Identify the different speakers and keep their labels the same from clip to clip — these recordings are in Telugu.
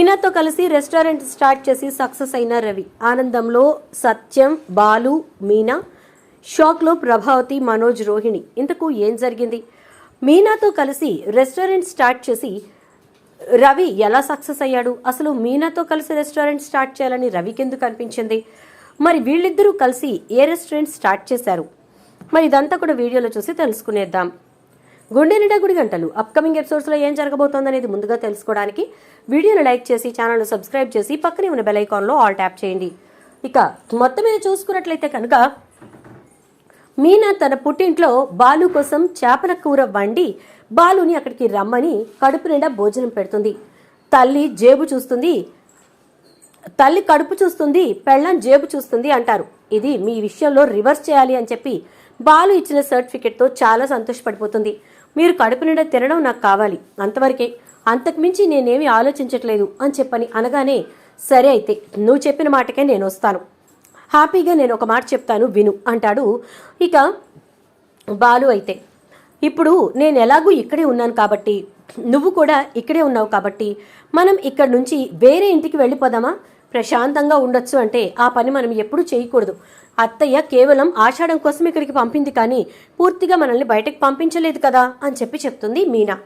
Speaker 1: మీనాతో కలిసి రెస్టారెంట్ స్టార్ట్ చేసి సక్సెస్ అయిన రవి. ఆనందంలో సత్యం బాలు మీనా షాక్లో ప్రభావతి మనోజ్ రోహిణి. ఇంతకు ఏం జరిగింది? మీనాతో కలిసి రెస్టారెంట్ స్టార్ట్ చేసి రవి ఎలా సక్సెస్ అయ్యాడు? అసలు మీనాతో కలిసి రెస్టారెంట్ స్టార్ట్ చేయాలని రవికి ఎందుకు అనిపించింది? మరి వీళ్ళిద్దరూ కలిసి ఏ రెస్టారెంట్ స్టార్ట్ చేశారు? మరి ఇదంతా కూడా వీడియోలో చూసి తెలుసుకునేద్దాం. గుండె నిండా గుడి గంటలు అప్కమింగ్ ఎపిసోడ్స్లో ఏం జరగబోతోందనేది ముందుగా తెలుసుకోవడానికి వీడియోని లైక్ చేసి ఛానల్ను సబ్స్క్రైబ్ చేసి పక్కనే ఉన్న బెల్ ఐకాన్లో ఆల్ ట్యాప్ చేయండి. ఇక మొత్తం మీద చూసుకున్నట్లయితే కనుక మీనా తన పుట్టింట్లో బాలు కోసం చేపల కూర వండి బాలుని అక్కడికి రమ్మని కడుపు నిండా భోజనం పెడుతుంది. తల్లి జేబు చూస్తుంది. తల్లి కడుపు చూస్తుంది పెళ్ళం జేబు చూస్తుంది అంటారు. ఇది మీ విషయంలో రివర్స్ చేయాలి అని చెప్పి బాలు ఇచ్చిన సర్టిఫికెట్తో చాలా సంతోషపడిపోతుంది. మీరు కడుపు నిండా తినడం నాకు కావాలి. అంతవరకే. అంతకుమించి నేనేమి ఆలోచించట్లేదు అని చెప్పని అనగానే సరే అయితే నువ్వు చెప్పిన మాటకే నేను వస్తాను. హ్యాపీగా నేను ఒక మాట చెప్తాను విను అంటాడు. ఇక బాలు అయితే ఇప్పుడు నేను ఎలాగూ ఇక్కడే ఉన్నాను కాబట్టి నువ్వు కూడా ఇక్కడే ఉన్నావు కాబట్టి మనం ఇక్కడ నుంచి వేరే ఇంటికి వెళ్ళిపోదామా? ప్రశాంతంగా ఉండొచ్చు అంటే ఆ పని మనం ఎప్పుడూ చేయకూడదు. అత్తయ్య కేవలం ఆషాఢం కోసం ఇక్కడికి పంపింది కానీ పూర్తిగా మనల్ని బయటకు పంపించలేదు కదా అని చెప్పి చెప్తుంది మీనా.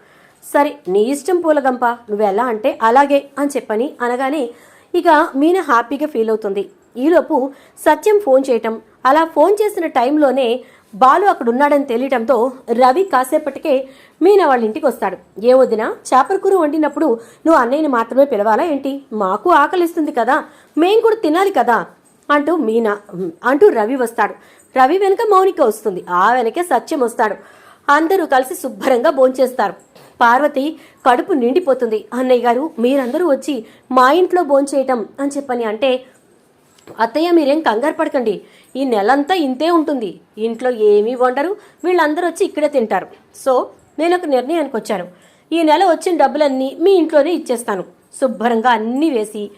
Speaker 1: సరే నీ ఇష్టం పూలగంప నువ్వు ఎలా అంటే అలాగే అని చెప్పని అనగానే ఇక మీనా హ్యాపీగా ఫీల్ అవుతుంది. ఈలోపు సత్యం ఫోన్ చేయటం అలా ఫోన్ చేసిన టైంలోనే బాలు అక్కడ ఉన్నాడని తెలియటంతో రవి కాసేపటికే మీనా వాళ్ళ ఇంటికి వస్తాడు. ఏ వదిన చేపల కూర వండినప్పుడు నువ్వు అన్నయ్యని మాత్రమే పిలవాలా ఏంటి? మాకు ఆకలిస్తుంది కదా మేం కూడా తినాలి కదా అంటూ మీనా అంటూ రవి వస్తాడు. రవి వెనుక మౌనిక వస్తుంది. ఆ వెనకే సత్యం వస్తాడు. అందరూ కలిసి శుభ్రంగా భోంచేస్తారు. పార్వతి కడుపు నిండిపోతుంది. అన్నయ్య గారు మీరందరూ వచ్చి మా ఇంట్లో భోంచేయటం అని చెప్పని అంటే అత్తయ్య మీరేం కంగారు పడకండి. ఈ నెలంతా ఇంతే ఉంటుంది. ఇంట్లో ఏమీ వండరు. వీళ్ళందరూ వచ్చి ఇక్కడే తింటారు. సో నేను ఒక నిర్ణయానికి వచ్చాను. ఈ నెల వచ్చిన డబ్బులన్నీ మీ ఇంట్లోనే ఇచ్చేస్తాను. శుభ్రంగా అన్నీ వేసి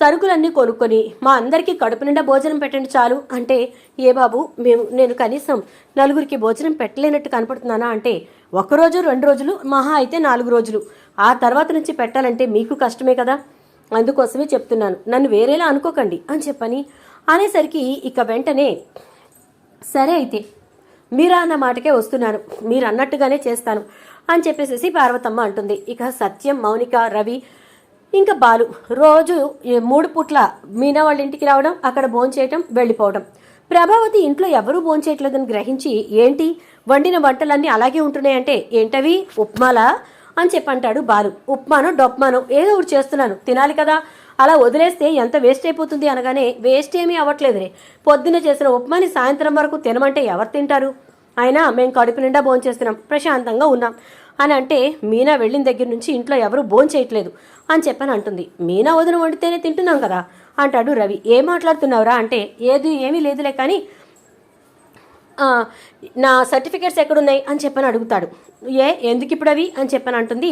Speaker 1: సరుకులన్నీ కొనుక్కొని మా అందరికీ కడుపు నిండా భోజనం పెట్టండి చాలు. అంటే ఏ బాబు మేము నేను కనీసం నలుగురికి భోజనం పెట్టలేనట్టు కనపడుతున్నానా అంటే ఒకరోజు రెండు రోజులు మహా అయితే నాలుగు రోజులు. ఆ తర్వాత నుంచి పెట్టాలంటే మీకు కష్టమే కదా? అందుకోసమే చెప్తున్నాను. నన్ను వేరేలా అనుకోకండి అని చెప్పని అనేసరికి ఇక వెంటనే సరే అయితే మీరా అన్న మాటకే వస్తున్నాను. మీరు అన్నట్టుగానే చేస్తాను అని చెప్పేసేసి పార్వతమ్మ అంటుంది. ఇక సత్యం మౌనిక రవి ఇంకా బాలు రోజు మూడు పుట్ల మీనా వాళ్ళ ఇంటికి రావడం అక్కడ భోంచేయటం వెళ్ళిపోవడం. ప్రభావతి ఇంట్లో ఎవరూ భోంచేయట్లేదని గ్రహించి ఏంటి? వండిన వంటలన్నీ అలాగే ఉంటున్నాయంటే ఏంటవి? ఉప్మాలా? అని చెప్పంటాడు బాలు. ఉప్మానో డొప్మానో ఏదో ఒకటి చేస్తున్నాను. తినాలి కదా? అలా వదిలేస్తే ఎంత వేస్ట్ అయిపోతుంది అనగానే వేస్ట్ ఏమీ అవ్వట్లేదురే. పొద్దున్న చేసిన ఉప్మాని సాయంత్రం వరకు తినమంటే ఎవరు తింటారు? అయినా మేము కడుపు నిండా భోంచేస్తున్నాం ప్రశాంతంగా ఉన్నాం. అని అంటే మీనా వెళ్ళిన దగ్గర నుంచి ఇంట్లో ఎవరు భోంచేయట్లేదు అని చెప్పని అంటుంది. మీనా వదిన వండితేనే తింటున్నాం కదా అంటాడు రవి. ఏం మాట్లాడుతున్నావురా అంటే ఏది ఏమీ లేదులే కానీ నా సర్టిఫికేట్స్ ఎక్కడున్నాయి అని చెప్పని అడుగుతాడు. ఏ ఎందుకు ఇప్పుడు అవి అని చెప్పని అంటుంది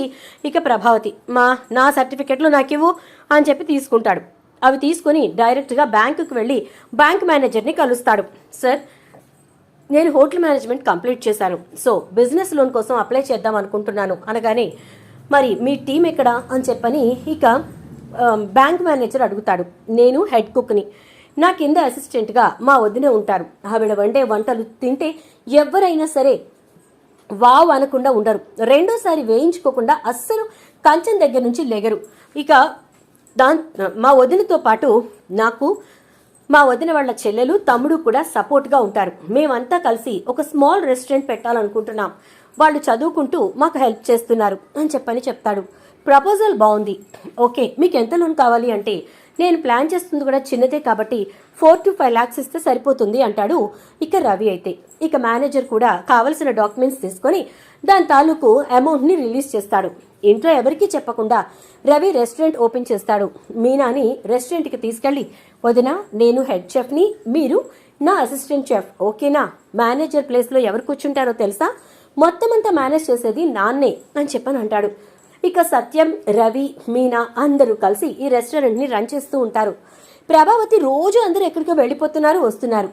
Speaker 1: ఇక ప్రభావతి. మా నా సర్టిఫికెట్లు నాకు ఇవ్వు అని చెప్పి తీసుకుంటాడు. అవి తీసుకుని డైరెక్ట్గా బ్యాంకుకి వెళ్ళి బ్యాంక్ మేనేజర్ని కలుస్తాడు. సార్ నేను హోటల్ మేనేజ్మెంట్ కంప్లీట్ చేశాను. సో బిజినెస్ లోన్ కోసం అప్లై చేద్దాం అనుకుంటున్నాను అనగానే మరి మీ టీం ఎక్కడ? అని చెప్పని ఇక బ్యాంక్ మేనేజర్ అడుగుతాడు. నేను హెడ్ కుక్ని. నా కింద అసిస్టెంట్గా మా వదినే ఉంటారు. ఆవిడ వండే వంటలు తింటే ఎవరైనా సరే వావ్ అనకుండా ఉండరు. రెండోసారి వేయించుకోకుండా అస్సలు కంచం దగ్గర నుంచి లెగరు. ఇక దాన్ మా వదినతో పాటు నాకు మా వదిన వాళ్ళ చెల్లెలు తమ్ముడు కూడా సపోర్ట్గా ఉంటారు. మేమంతా కలిసి ఒక స్మాల్ రెస్టారెంట్ పెట్టాలనుకుంటున్నాం. వాళ్ళు చదువుకుంటూ మాకు హెల్ప్ చేస్తున్నారు అని చెప్పని చెప్తాడు. ప్రపోజల్ బాగుంది. ఓకే మీకు ఎంత లోన్ కావాలి అంటే నేను ప్లాన్ చేస్తుంది కూడా చిన్నదే కాబట్టి ఫోర్ టు ఫైవ్ ల్యాక్స్ ఇస్తే సరిపోతుంది అంటాడు ఇక రవి అయితే. ఇక మేనేజర్ కూడా కావలసిన డాక్యుమెంట్స్ తీసుకొని దాని తాలూకు అమౌంట్ని రిలీజ్ చేస్తాడు. ఇంట్లో ఎవరికీ చెప్పకుండా రవి రెస్టారెంట్ ఓపెన్ చేస్తాడు. మీనాని రెస్టారెంట్కి తీసుకెళ్ళి వదిన నేను హెడ్ చెఫ్ని మీరు నా అసిస్టెంట్ చెఫ్ ఓకేనా? మేనేజర్ ప్లేస్లో ఎవరు కూర్చుంటారో తెలుసా? మొత్తం అంతా మేనేజ్ చేసేది నాన్నే అని చెప్పని అంటాడు. ఇక సత్యం రవి మీనా అందరూ కలిసి ఈ రెస్టారెంట్ని రన్ చేస్తూ ఉంటారు. ప్రభావతి రోజు అందరూ ఎక్కడికో వెళ్ళిపోతున్నారు వస్తున్నారు.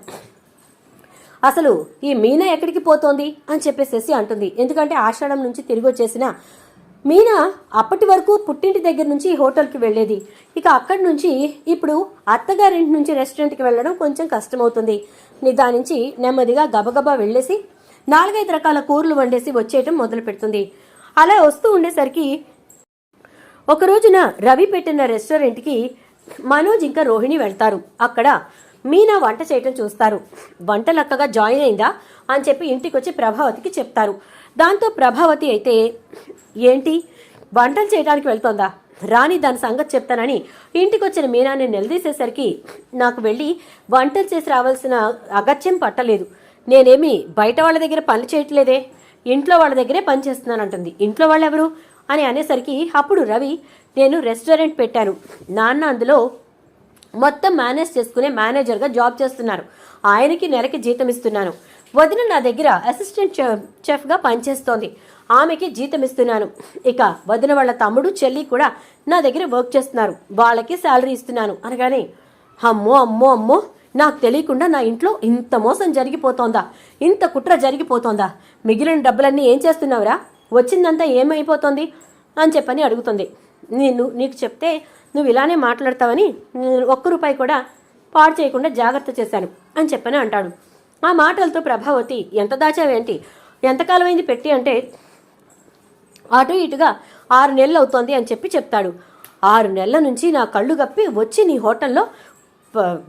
Speaker 1: అసలు ఈ మీనా ఎక్కడికి పోతోంది అని చెప్పేసేసి అంటుంది. ఎందుకంటే ఆషాఢం నుంచి తిరిగి వచ్చేసిన మీనా అప్పటి వరకు పుట్టింటి దగ్గర నుంచి హోటల్కి వెళ్ళేది. ఇక అక్కడి నుంచి ఇప్పుడు అత్తగారింటి నుంచి రెస్టారెంట్కి వెళ్ళడం కొంచెం కష్టమవుతుంది. నిదానించి నెమ్మదిగా గబగబా వెళ్ళేసి నాలుగైదు రకాల కూరలు వండేసి వచ్చేయటం మొదలు పెడుతుంది అలా వస్తూ ఉండేసరికి ఒక రోజున రవి పెట్టిన రెస్టారెంట్కి మనోజ్ ఇంకా రోహిణి వెళ్తారు. అక్కడ మీనా వంట చేయటం చూస్తారు. వంట లక్కగా జాయిన్ అయిందా అని చెప్పి ఇంటికి వచ్చి ప్రభావతికి చెప్తారు. దాంతో ప్రభావతి అయితే ఏంటి? వంటలు చేయడానికి వెళ్తోందా? రాని దాని సంగతి చెప్తానని ఇంటికి వచ్చిన మీనాని నిలదీసేసరికి నాకు వెళ్ళి వంటలు చేసి రావాల్సిన అగత్యం పట్టలేదు. నేనేమి బయట వాళ్ళ దగ్గర పని చేయట్లేదే? ఇంట్లో వాళ్ళ దగ్గరే పనిచేస్తున్నానంటుంది ఇంట్లో వాళ్ళు ఎవరు అని అనేసరికి అప్పుడు రవి నేను రెస్టారెంట్ పెట్టాను. నాన్న అందులో మొత్తం మేనేజ్ చేసుకునే మేనేజర్గా జాబ్ చేస్తున్నారు. ఆయనకి నెలకి జీతం ఇస్తున్నాను. వదిన నా దగ్గర అసిస్టెంట్ చెఫ్గా పనిచేస్తోంది. ఆమెకి జీతం ఇస్తున్నాను. ఇక వదిన వాళ్ళ తమ్ముడు చెల్లి కూడా నా దగ్గర వర్క్ చేస్తున్నారు. వాళ్ళకి శాలరీ ఇస్తున్నాను. అనగానే అమ్మో అమ్మో అమ్మో! నాకు తెలియకుండా నా ఇంట్లో ఇంత మోసం జరిగిపోతోందా? ఇంత కుట్ర జరిగిపోతోందా? మిగిలిన డబ్బులన్నీ ఏం చేస్తున్నావురా? వచ్చిందంతా ఏమైపోతోంది? అని చెప్పని అడుగుతుంది. నేను నీకు చెప్తే నువ్వు ఇలానే మాట్లాడతావని ఒక్క రూపాయి కూడా పాడు చేయకుండా జాగ్రత్త చేశాను అని చెప్పని అంటాడు. ఆ మాటలతో ప్రభావతి ఎంత దాచావేంటి? ఎంతకాలం అయింది పెట్టి అంటే అటు ఇటుగా ఆరు నెలలు అవుతోంది అని చెప్పి చెప్తాడు. ఆరు నెలల నుంచి నా కళ్ళు గప్పి వచ్చి నీ హోటల్లో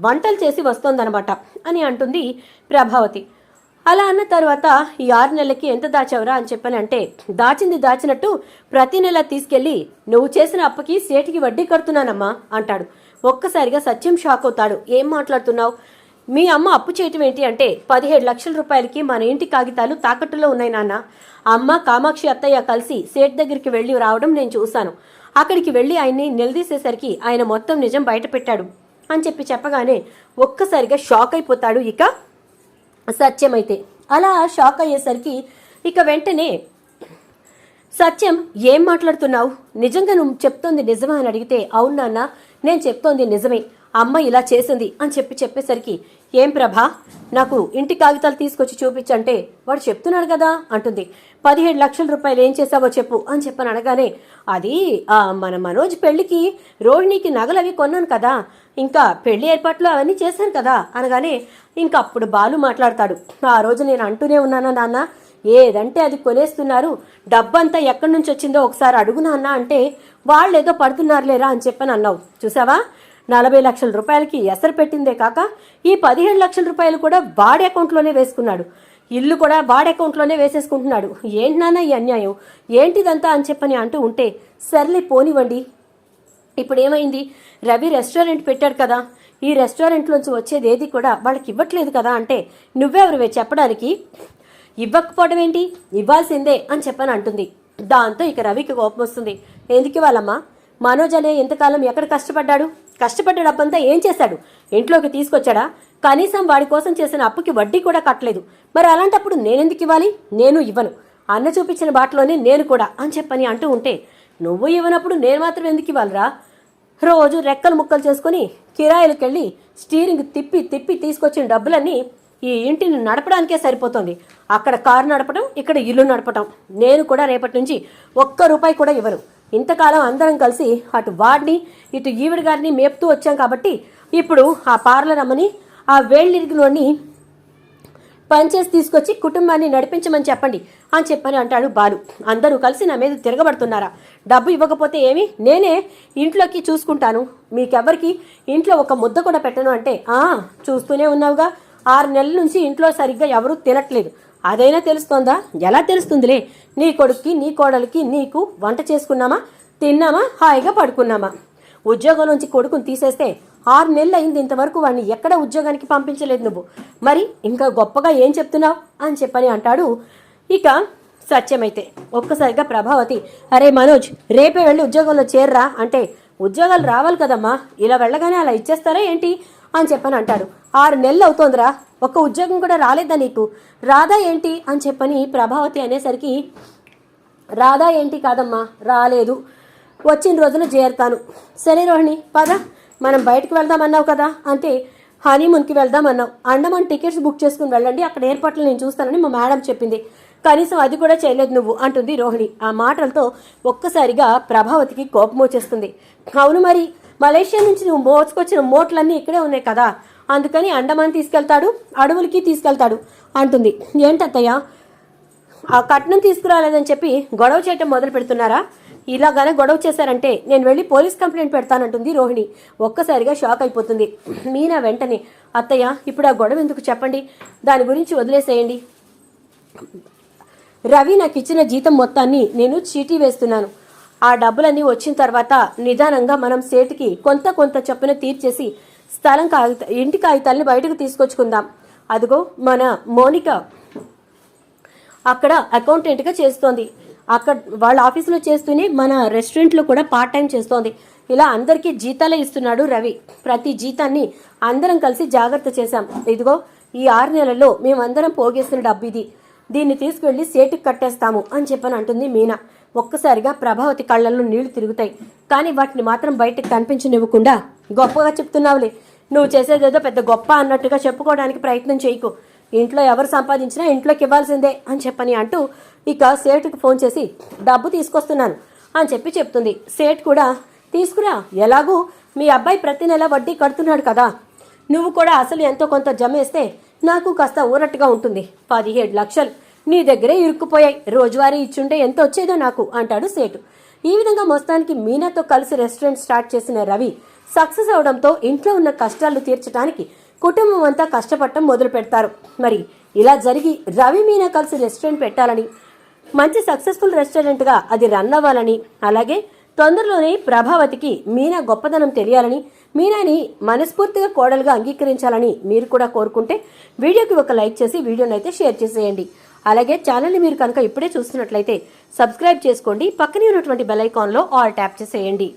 Speaker 1: వంటలు చేసి వస్తోందనమాట అని అంటుంది ప్రభావతి. అలా అన్న తర్వాత ఈ ఆరు నెలలకి ఎంత దాచావురా అని చెప్పని అంటే దాచింది దాచినట్టు ప్రతి నెల తీసుకెళ్ళి నువ్వు చేసిన అప్పకి సేటికి వడ్డీ కడుతున్నానమ్మా అంటాడు. ఒక్కసారిగా సత్యం షాక్ అవుతాడు. ఏం మాట్లాడుతున్నావు? మీ అమ్మ అప్పు చేయటం ఏంటి అంటే పదిహేడు లక్షల రూపాయలకి మన ఇంటి కాగితాలు తాకట్టులో ఉన్నాయి నాన్న. అమ్మ కామాక్షి అత్తయ్య కలిసి సేట్ దగ్గరికి వెళ్ళి రావడం నేను చూశాను. అక్కడికి వెళ్ళి ఆయన్ని నిలదీసేసరికి ఆయన మొత్తం నిజం బయటపెట్టాడు అని చెప్పి చెప్పగానే ఒక్కసారిగా షాక్ అయిపోతాడు ఇక సత్యమైతే. అలా షాక్ అయ్యేసరికి ఇక వెంటనే సత్యం ఏం మాట్లాడుతున్నావు? నిజంగా నువ్వు చెప్తోంది నిజమా? అని అడిగితే అవును నాన్న నేను చెప్తోంది నిజమే. అమ్మ ఇలా చేసింది అని చెప్పి చెప్పేసరికి ఏం ప్రభా? నాకు ఇంటి కాగితాలు తీసుకొచ్చి చూపించంటే వాడు చెప్తున్నాడు కదా అంటుంది. పదిహేడు లక్షల రూపాయలు ఏం చేసావో చెప్పు అని చెప్పని అనగానే అది మన మనోజ్ పెళ్ళికి రోహిణికి నగలు అవి కొన్నాను కదా ఇంకా పెళ్ళి ఏర్పాట్లు అవన్నీ చేశాను కదా అనగానే ఇంకా అప్పుడు బాలు మాట్లాడతాడు. ఆ రోజు నేను అంటూనే ఉన్నానా నాన్న? ఏదంటే అది కొనేస్తున్నారు. డబ్బంతా ఎక్కడి నుంచి వచ్చిందో ఒకసారి అడుగునా అన్నా అంటే వాళ్ళు ఏదో పడుతున్నారులేరా అని చెప్పని అన్నావు. చూసావా? నలభై లక్షల రూపాయలకి ఎసరు పెట్టిందే కాక ఈ పదిహేడు లక్షల రూపాయలు కూడా వాడి అకౌంట్లోనే వేసుకున్నాడు. ఇల్లు కూడా వాడి అకౌంట్లోనే వేసేసుకుంటున్నాడు. ఏంటి నాన్న ఈ అన్యాయం? ఏంటిదంతా అని చెప్పని అంటూ ఉంటే సర్లే పోనివ్వండి. ఇప్పుడు ఏమైంది రవి రెస్టారెంట్ పెట్టాడు కదా. ఈ రెస్టారెంట్లోంచి వచ్చేది ఏది కూడా వాళ్ళకి ఇవ్వట్లేదు కదా అంటే నువ్వెవరివే చెప్పడానికి? ఇవ్వకపోవడం ఏంటి ఇవ్వాల్సిందే అని చెప్పని అంటుంది. దాంతో ఇక రవికి కోపం వస్తుంది. ఎందుకు ఇవ్వాలమ్మా మనోజ్ అనే ఎంతకాలం ఎక్కడ కష్టపడ్డాడు? కష్టపడ్డ డబ్బంతా ఏం చేశాడు? ఇంట్లోకి తీసుకొచ్చాడా? కనీసం వాడి కోసం చేసిన అప్పుకి వడ్డీ కూడా కట్టలేదు. మరి అలాంటప్పుడు నేనెందుకు ఇవ్వాలి? నేను ఇవ్వను. అన్న చూపించిన బాటలోనే నేను కూడా అని చెప్పని అంటూ ఉంటే నువ్వు ఇవ్వనప్పుడు నేను మాత్రం ఎందుకు ఇవ్వాలిరా? రోజు రెక్కలు ముక్కలు చేసుకుని కిరాయిలకెళ్ళి స్టీరింగ్ తిప్పి తిప్పి తీసుకొచ్చిన డబ్బులన్నీ ఈ ఇంటిని నడపడానికే సరిపోతుంది. అక్కడ కారు నడపడం ఇక్కడ ఇల్లు నడపడం నేను కూడా రేపటి నుంచి ఒక్క రూపాయి కూడా ఇవ్వను. ఇంతకాలం అందరం కలిసి అటు వాడిని ఇటు ఈవిడ గారిని మేపుతూ వచ్చాం కాబట్టి ఇప్పుడు ఆ పార్లర్ అమ్మని ఆ వేళ్ళిరిగినోడిని పనిచేసి తీసుకొచ్చి కుటుంబాన్ని నడిపించమని చెప్పండి అని చెప్పని అంటాడు బాలు. అందరూ కలిసి నా మీద తిరగబడుతున్నారా? డబ్బు ఇవ్వకపోతే ఏమి? నేనే ఇంట్లోకి చూసుకుంటాను. మీకెవ్వరికి ఇంట్లో ఒక ముద్ద కూడా పెట్టను అంటే చూస్తూనే ఉన్నావుగా. ఆరు నెలల నుంచి ఇంట్లో సరిగ్గా ఎవరూ తినట్లేదు. అదైనా తెలుస్తోందా? ఎలా తెలుస్తుందిలే? నీ కొడుక్కి నీ కోడలికి నీకు వంట చేసుకున్నామా? తిన్నామా? హాయిగా పడుకున్నామా? ఉద్యోగం నుంచి కొడుకుని తీసేస్తే ఆరు నెలలు అయింది ఇంతవరకు వాడిని ఎక్కడ ఉద్యోగానికి పంపించలేదు నువ్వు. మరి ఇంకా గొప్పగా ఏం చెప్తున్నావు? అని చెప్పని అంటాడు. ఇక సత్యమైతే ఒక్కసారిగా ప్రభావతి అరే మనోజ్ రేపే వెళ్ళి ఉద్యోగంలో చేర్రా. అంటే ఉద్యోగాలు రావాలి కదమ్మా. ఇలా వెళ్ళగానే అలా ఇచ్చేస్తారా ఏంటి? అని చెప్పని అంటాడు. ఆరు నెలలు అవుతోందిరా. ఒక్క ఉద్యోగం కూడా రాలేదా నీకు? రాదా ఏంటి? అని చెప్పని ప్రభావతి అనేసరికి రాదా ఏంటి కాదమ్మా? రాలేదు. వచ్చిన రోజున చేరుతాను సరే రోహిణి పద. మనం బయటకు వెళ్దామన్నావు కదా? అంటే హనీమూన్కి వెళ్దామన్నావు. అండమాన్ టికెట్స్ బుక్ చేసుకుని వెళ్ళండి. అక్కడ ఏర్పాట్లు నేను చూస్తానని మా మేడం చెప్పింది. కనీసం అది కూడా చేయలేదు నువ్వు అంటుంది రోహిణి. ఆ మాటలతో ఒక్కసారిగా ప్రభావతికి కోపం వచ్చేస్తుంది. అవును మరి మలేషియా నుంచి నువ్వు మోసుకొచ్చిన మోట్లన్నీ ఇక్కడే ఉన్నాయి కదా. అందుకని అండమాన్ తీసుకెళ్తాడు అడవులకి తీసుకెళ్తాడు అంటుంది. ఏంటత్తయ్య? ఆ కట్నం తీసుకురాలేదని చెప్పి గొడవ చేయటం మొదలు పెడుతున్నారా? ఇలాగానే గొడవ చేశారంటే నేను వెళ్ళి పోలీస్ కంప్లైంట్ పెడతానంటుంది రోహిణి. ఒక్కసారిగా షాక్ అయిపోతుంది. మీనా వెంటనే అత్తయ్య ఇప్పుడు ఆ గొడవ ఎందుకు చెప్పండి? దాని గురించి వదిలేసేయండి. రవి నాకు ఇచ్చిన జీతం మొత్తాన్ని నేను చీటీ వేస్తున్నాను. ఆ డబ్బులన్నీ వచ్చిన తర్వాత నిదానంగా మనం సేటుకి కొంత కొంత చొప్పున తీర్చేసి స్థలం కాగిత ఇంటి కాగితాలని బయటకు తీసుకొచ్చుకుందాం. అదిగో మన మోనిక. అక్కడ అకౌంటెంట్గా చేస్తోంది. అక్కడ వాళ్ళ ఆఫీసులో చేస్తూనే మన రెస్టారెంట్లో కూడా పార్ట్ టైం చేస్తోంది. ఇలా అందరికీ జీతాలే ఇస్తున్నాడు రవి. ప్రతి జీతాన్ని అందరం కలిసి జాగ్రత్త చేశాం. ఇదిగో ఈ ఆరు నెలల్లో మేమందరం పోగేసిన డబ్బు ఇది. దీన్ని తీసుకువెళ్ళి సేటుకి కట్టేస్తాము అని చెప్పని అంటుంది మీనా. ఒక్కసారిగా ప్రభావతి కళ్ళల్లో నీళ్ళు తిరుగుతాయి. కానీ వాటిని మాత్రం బయటకు కనిపించనివ్వకుండా గొప్పగా చెప్తున్నావులే. నువ్వు చేసేదేదో పెద్ద గొప్ప అన్నట్టుగా చెప్పుకోవడానికి ప్రయత్నం చేయకు. ఇంట్లో ఎవరు సంపాదించినా ఇంట్లోకి ఇవ్వాల్సిందే అని చెప్పని అంటూ ఇక సేటుకి ఫోన్ చేసి డబ్బు తీసుకొస్తున్నాను అని చెప్పి చెప్తుంది. సేట్ కూడా తీసుకురా ఎలాగూ? మీ అబ్బాయి ప్రతి నెల వడ్డీ కడుతున్నాడు కదా. నువ్వు కూడా అసలు ఎంతో కొంత జమేస్తే నాకు కాస్త ఊరట్టుగా ఉంటుంది. పదిహేడు లక్షలు నీ దగ్గరే ఇరుక్కుపోయాయి. రోజువారీ ఇచ్చుంటే ఎంత వచ్చేదో నాకు అంటాడు సేటు. ఈ విధంగా మొత్తానికి మీనాతో కలిసి రెస్టారెంట్ స్టార్ట్ చేసిన రవి సక్సెస్ అవడంతో ఇంట్లో ఉన్న కష్టాలు తీర్చడానికి కుటుంబం అంతా కష్టపడటం మొదలు పెడతారు. మరి ఇలా జరిగి రవి మీనా కలిసి రెస్టారెంట్ పెట్టాలని మంచి సక్సెస్ఫుల్ రెస్టారెంట్గా అది రన్ అవ్వాలని అలాగే తొందరలోనే ప్రభావతికి మీనా గొప్పదనం తెలియాలని మీనాని మనస్ఫూర్తిగా కోడలుగా అంగీకరించాలని మీరు కూడా కోరుకుంటే వీడియోకి ఒక లైక్ చేసి వీడియోని అయితే షేర్ చేసేయండి. అలాగే ఛానల్ని మీరు కనుక ఇప్పుడే చూస్తున్నట్లయితే సబ్స్క్రైబ్ చేసుకోండి. పక్కనే ఉన్నటువంటి బెల్ ఐకాన్లో ఆల్ ట్యాప్ చేసేయండి.